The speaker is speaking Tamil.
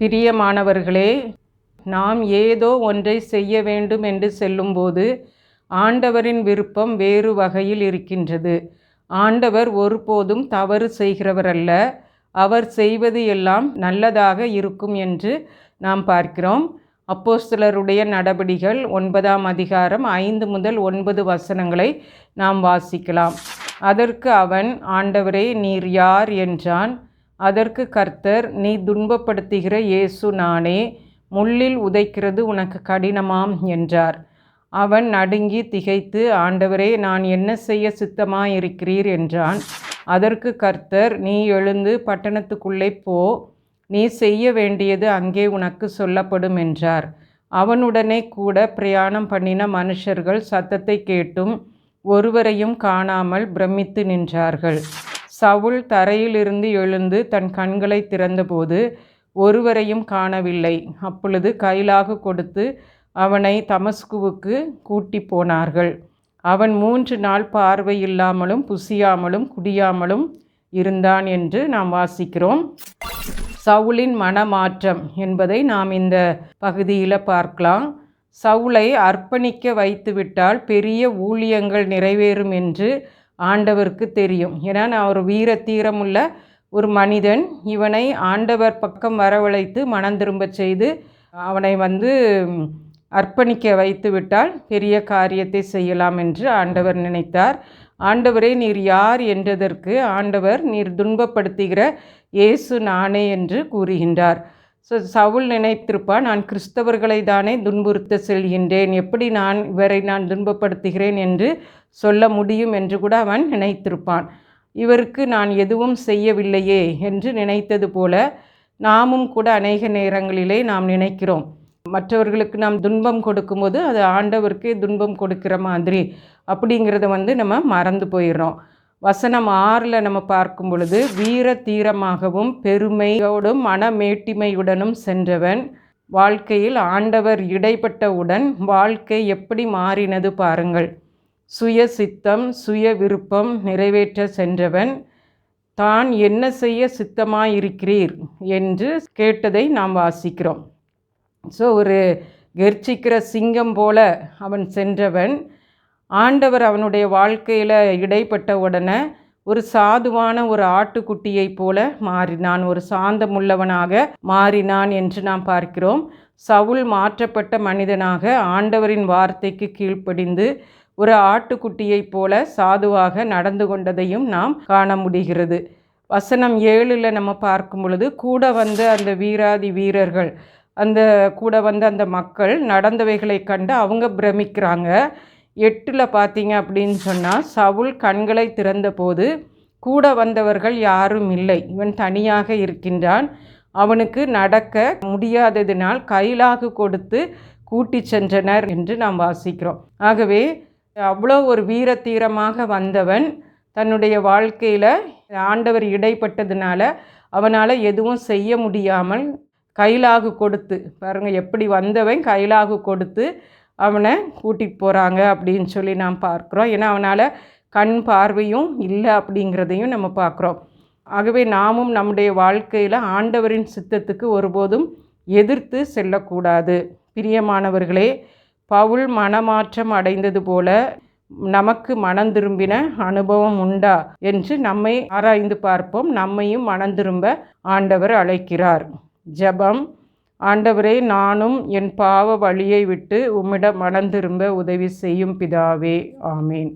பிரியமானவர்களே நாம் ஏதோ ஒன்றை செய்ய வேண்டும் என்று செல்லும்போது ஆண்டவரின் விருப்பம் வேறு வகையில் இருக்கின்றது. ஆண்டவர் ஒருபோதும் தவறு செய்கிறவர் அல்ல அவர் செய்வது எல்லாம் நல்லதாக இருக்கும் என்று நாம் பார்க்கிறோம். அப்போஸ்தலருடைய நடபடிகள் ஒன்பதாம் அதிகாரம் ஐந்து முதல் ஒன்பது வசனங்களை நாம் வாசிக்கலாம். அதற்கு அவன் ஆண்டவரே நீர் யார்? என்றான். அதற்கு கர்த்தர் நீ துன்பப்படுத்துகிற இயேசு நானே முள்ளில் உதைக்கிறது உனக்கு கடினமாம் என்றார். அவன் நடுங்கி திகைத்து ஆண்டவரே நான் என்ன செய்ய சித்தமாயிருக்கிறீர்? என்றான். அதற்கு கர்த்தர் நீ எழுந்து பட்டணத்துக்குள்ளே போ நீ செய்ய வேண்டியது அங்கே உனக்கு சொல்லப்படும் என்றார். அவனுடனே கூட பிரயாணம் பண்ணின மனுஷர்கள் சத்தத்தை கேட்டும் ஒருவரையும் காணாமல் பிரமித்து நின்றார்கள். சவுல் தரையிலிருந்து எழுந்து தன் கண்களை திறந்தபோது ஒருவரையும் காணவில்லை. அப்பொழுது கைலாக கொடுத்து அவனை தமஸ்குவுக்கு கூட்டி போனார்கள். அவன் மூன்று நாள் பார்வையில்லாமலும் புசியாமலும் குடியாமலும் இருந்தான் என்று நாம் வாசிக்கிறோம். சவுலின் மனமாற்றம் என்பதை நாம் இந்த பகுதியில் பார்க்கலாம். சவுளை அர்ப்பணிக்க வைத்துவிட்டால் பெரிய ஊழியங்கள் நிறைவேறும் என்று ஆண்டவருக்கு தெரியும். ஏன்னா நான் ஒரு வீர தீரமுள்ள ஒரு மனிதன். இவனை ஆண்டவர் பக்கம் வரவழைத்து மனம் திரும்ப செய்து அவனை வந்து அர்ப்பணிக்க வைத்து விட்டால் பெரிய காரியத்தை செய்யலாம் என்று ஆண்டவர் நினைத்தார். ஆண்டவரே நீர் யார் என்றதற்கு ஆண்டவர் நீர் துன்பப்படுத்துகிற இயேசு நானே என்று கூறுகின்றார். ஸோ சவுல் நினைத்திருப்பான் நான் கிறிஸ்தவர்களை தானே துன்புறுத்த செல்கின்றேன். எப்படி நான் இவரை நான் துன்பப்படுத்துகிறேன் என்று சொல்ல முடியும்? என்று கூட அவன் நினைத்திருப்பான். இவருக்கு நான் எதுவும் செய்யவில்லையே என்று நினைத்தது போல நாமும் கூட அநேக நேரங்களிலே நாம் நினைக்கிறோம். மற்றவர்களுக்கு நாம் துன்பம் கொடுக்கும்போது அது ஆண்டவருக்கே துன்பம் கொடுக்கிற மாதிரி அப்படிங்கிறத வந்து நம்ம மறந்து போயிடுறோம். வசனம் ஆறில் நம்ம பார்க்கும் பொழுது வீர தீரமாகவும் பெருமையோடும் மனமேட்டிமையுடனும் சென்றவன். வாழ்க்கையில் ஆண்டவர் இடைப்பட்டவுடன் வாழ்க்கை எப்படி மாறினது பாருங்கள். சுய சித்தம் சுய விருப்பம் நிறைவேற்ற சென்றவன். தான் என்ன செய்ய சித்தமாயிருக்கிறீர்? என்று கேட்டதை நாம் வாசிக்கிறோம். ஸோ ஒரு கெர்ச்சிக்கிற சிங்கம் போல அவன் சென்றவன். ஆண்டவர் அவனுடைய வாழ்க்கையில் இடைப்பட்ட உடனே ஒரு சாதுவான ஒரு ஆட்டுக்குட்டியைப் போல மாறினான் ஒரு சாந்தமுள்ளவனாக மாறினான் என்று நாம் பார்க்கிறோம். சவுல் மாற்றப்பட்ட மனிதனாக ஆண்டவரின் வார்த்தைக்கு கீழ்ப்படிந்து ஒரு ஆட்டுக்குட்டியைப் போல சாதுவாக நடந்து கொண்டதையும் நாம் காண முடிகிறது. வசனம் ஏழில் நம்ம பார்க்கும் பொழுது கூட வந்த அந்த வீராதி வீரர்கள் அந்த கூட வந்த அந்த மக்கள் நடந்தவைகளை கண்டு அவங்க பிரமிக்கிறாங்க. எட்டில் பார்த்தீங்க அப்படின்னு சொன்னால் சவுல் கண்களை திறந்தபோது கூட வந்தவர்கள் யாரும் இல்லை. இவன் தனியாக இருக்கின்றான். அவனுக்கு நடக்க முடியாததினால் கைலாகு கொடுத்து கூட்டி சென்றனர் என்று நாம் வாசிக்கிறோம். ஆகவே அவ்வளோ ஒரு வீர தீரமாக வந்தவன் தன்னுடைய வாழ்க்கையில் ஆண்டவர் இடைப்பட்டதுனால அவனால் எதுவும் செய்ய முடியாமல் கைலாகு கொடுத்து பாருங்கள் எப்படி வந்தவன் கைலாகு கொடுத்து அவனை கூட்டிகிட்டு போகிறாங்க அப்படின்னு சொல்லி நாம் பார்க்குறோம். ஏன்னா அவனால் கண் பார்வையும் இல்லை அப்படிங்கிறதையும் நம்ம பார்க்குறோம். ஆகவே நாமும் நம்முடைய வாழ்க்கையில் ஆண்டவரின் சித்தத்துக்கு ஒருபோதும் எதிர்த்து செல்லக்கூடாது. பிரியமானவர்களே பவுல் மனமாற்றம் அடைந்தது போல நமக்கு மனம் திரும்பின அனுபவம் உண்டா என்று நம்மை ஆராய்ந்து பார்ப்போம். நம்மையும் மனம் திரும்ப ஆண்டவர் அழைக்கிறார். ஜெபம் ஆண்டவரே நானும் என் பாவ வழியை விட்டு உம்மிடம் மனம் திரும்ப உதவி செய்யும் பிதாவே. ஆமேன்.